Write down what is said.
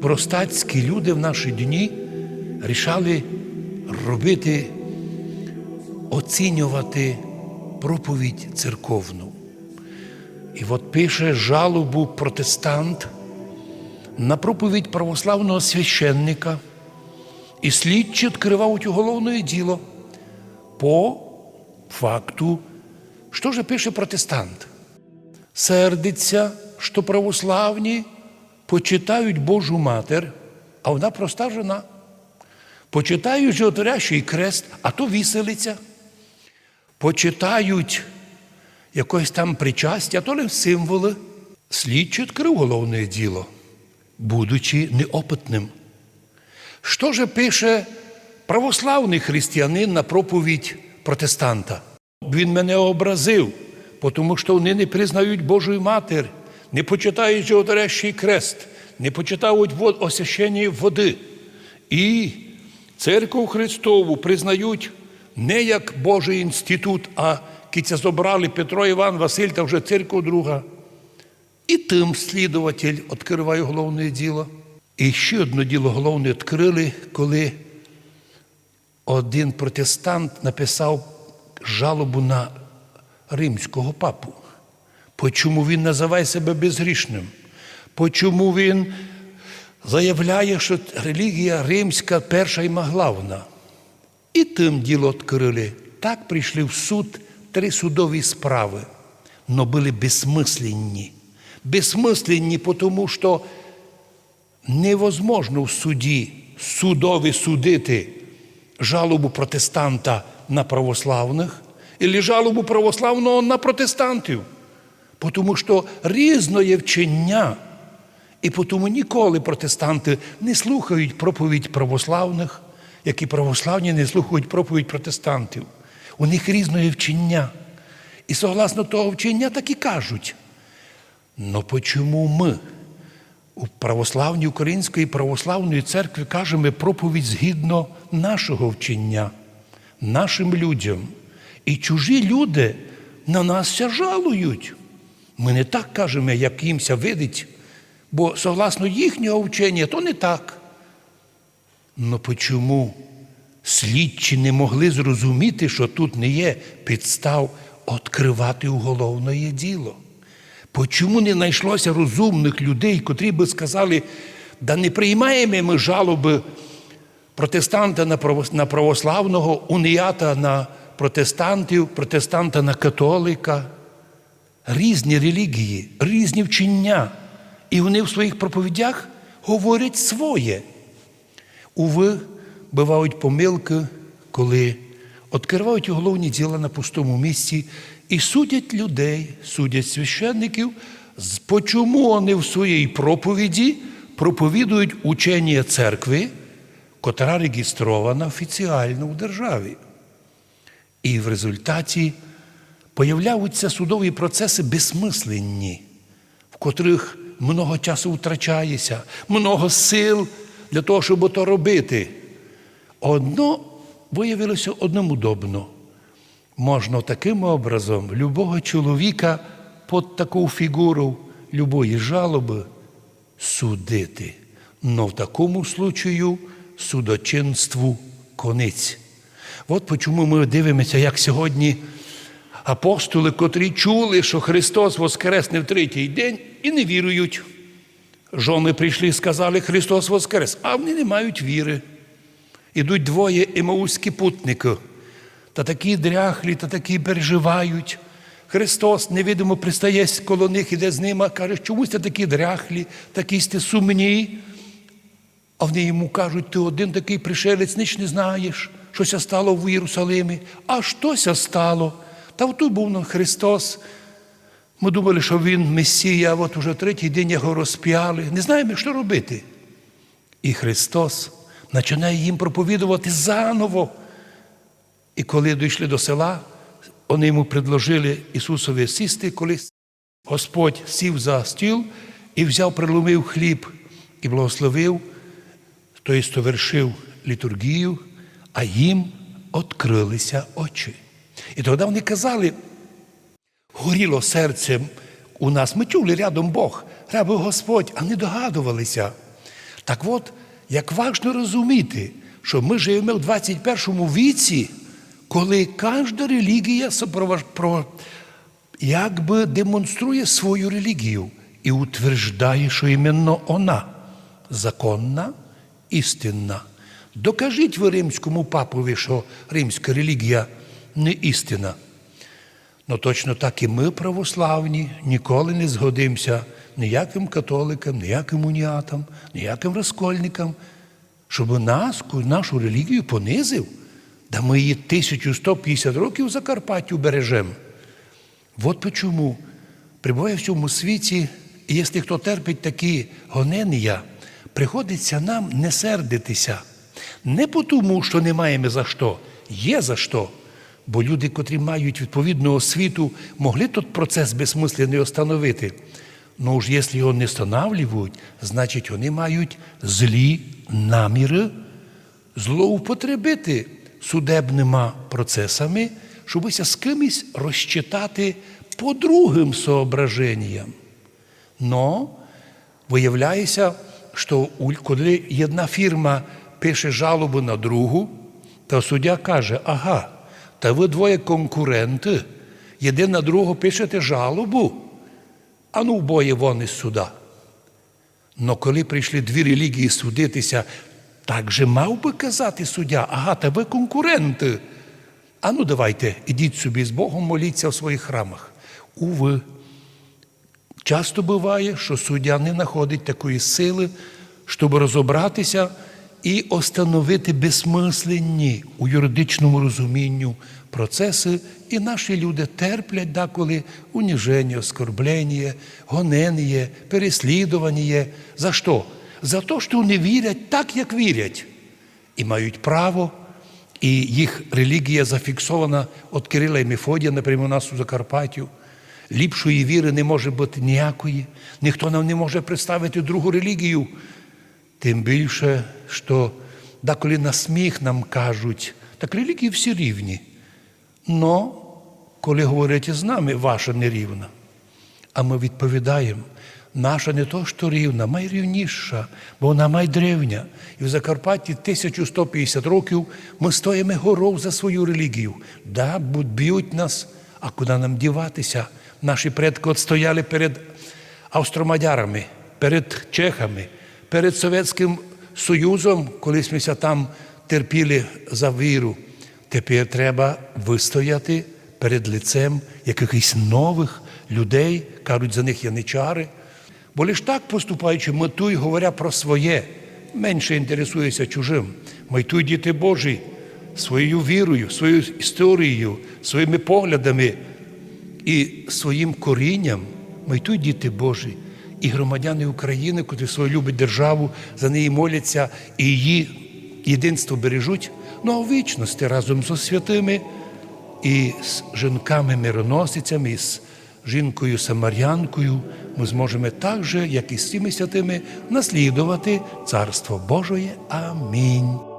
Простацькі люди в наші дні рішали робити, оцінювати проповідь церковну. І от пише жалобу протестант на проповідь православного священника, і слідчі відкривають уголовне діло по факту, що же пише протестант. Сердиться, що православні почитають Божу матер, а вона проста жена. Почитають животворящий крест, а то віселиться. Почитають якось там причастя, то лише символи. Слідчий відкрив головне діло, будучи неопитним. Що же пише православний християнин на проповідь протестанта? Він мене образив, тому що вони не признають Божу матір, не почитають животворящий крест, не почитають вод, води. І церкву Христову признають не як Божий інститут, а киця забрали Петро, Іван, Василь та вже церква друга. І тим слідуватель відкриває головне діло. І ще одне діло головне відкрили, коли один протестант написав жалобу на римського папу. Почому він називає себе безгрішним? Почому він заявляє, що релігія римська перша і главна? І тим діло відкрили. Так прийшли в суд три судові справи, но були безсмисленні. Безсмисленні, тому що невозможно в суді судові судити жалобу протестанта на православних і жалобу православного на протестантів. Тому що різне вчення, і тому ніколи протестанти не слухають проповідь православних, як і православні не слухають проповідь протестантів. У них різне вчення. І согласно того вчення так і кажуть. Но чому ми у православній Української православної церкви кажемо проповідь згідно нашого вчення, нашим людям. І чужі люди на нас ся жалують. Ми не так кажемо, як їмся видить, бо согласно їхнього вчення, то не так. Но чому слідчі не могли зрозуміти, що тут не є підстав відкривати уголовне діло? Почому не знайшлося розумних людей, котрі би сказали, да не приймаємо ми жалоби протестанта на православного, уніята на протестантів, протестанта на католика? Різні релігії, різні вчення. І вони в своїх проповідях говорять своє. Уви, бувають помилки, коли відкривають головні діла на пустому місці і судять людей, судять священників, почому вони в своїй проповіді проповідують учення церкви, котра реєстрована офіціально в державі. І в результаті появляються судові процеси безсмисленні, в котрих много часу втрачається, много сил для того, щоб то робити. Одно виявилося одному удобно. Можна таким образом любого чоловіка під таку фігуру любої жалоби судити. Но в такому случаю судочинству конець. От чому ми дивимося, як сьогодні апостоли, котрі чули, що Христос воскресне в третій день і не вірують. Жони прийшли і сказали, Христос воскрес, а вони не мають віри. Ідуть двоє емаузькі путники, та такі дряхлі, та такі переживають. Христос невидимо пристає коло них, іде з ними, каже, чомусь ти такі дряхлі, такі сте сумні. А вони йому кажуть, ти один такий пришелець, ніч не знаєш, щося стало в Єрусалимі. А щося стало? Та тут був Христос. Ми думали, що Він Месія, от уже третій день його розп'яли. Не знаємо, що робити. І Христос починає їм проповідувати заново. І коли дійшли до села, вони йому предложили Ісусові сісти, коли Господь сів за стіл і взяв, приломив хліб і благословив, тобто вершив літургію, а їм відкрилися очі. І тоді вони казали, горіло серцем у нас. Ми чули рядом Бог, рабив Господь, а не догадувалися. Так от, як важно розуміти, що ми живемо в 21 віці, коли кожна релігія якби демонструє свою релігію і утверждає, що іменно вона законна, істинна. Докажіть ви римському папові, що римська релігія не істина. Ну точно так і ми, православні, ніколи не згодимося ніяким католикам, ніяким уніатам, ніяким розкольникам, щоб нас, нашу релігію понизив, да ми її 1150 років Закарпаттю бережемо. От почому прибуває в цьому світі, і якщо хто терпить такі гонення, приходиться нам не сердитися. Не тому, що не маємо за що, є за що. Бо люди, котрі мають відповідну освіту, могли тут процес безсмисленний остановити. Ну ж, якщо його не встановлюють, значить вони мають злі наміри злоупотребити судебними процесами, щобися з кимось розчитати по другим соображенням. Но виявляється, що коли одна фірма пише жалобу на другу, то суддя каже: ага, та ви двоє конкуренти, один на другого пишете жалобу, а ну обоє вон суда. Но коли прийшли дві релігії судитися, так же мав би казати суддя, ага, та ви конкуренти. А ну давайте, ідіть собі з Богом, моліться в своїх храмах. Уви. Часто буває, що суддя не знаходить такої сили, щоб розібратися і остановити безсмисленні у юридичному розумінню процеси, і наші люди терплять деколи уніження, оскорблення, гонення, переслідування. За що? За те, що не вірять так, як вірять, і мають право і їх релігія зафіксована від Кирила і Мефодія, наприклад, у нас у Закарпаттю. Ліпшої віри не може бути ніякої. Ніхто нам не може представити другу релігію. Тим більше, що деколи на сміх нам кажуть, так релігії всі рівні. Но коли говорять з нами, ваша не рівна. А ми відповідаємо, наша не то, що рівна, найрівніша, бо вона майдревня. І в Закарпатті 1150 років ми стоїмо горов за свою релігію. Да, б'ють нас, а куди нам діватися? Наші предки от стояли перед австромадярами, перед чехами, перед Совєтським Союзом, колись ми там терпіли за віру. Тепер треба вистояти перед лицем якихось нових людей, кажуть, за них яничари. Бо лиш так поступаючи, метуй, говоря про своє, менше інтересується чужим. Майтуй діти Божі своєю вірою, своєю історією, своїми поглядами і своїм корінням. Майтуй діти Божі і громадяни України, котрі свою любить державу, за неї моляться і її єдинство бережуть, ну а в вічності разом з святими і з жінками-мироносицями, і з жінкою Самарянкою ми зможемо так же, як і з цими святими, наслідувати Царство Божоє. Амінь.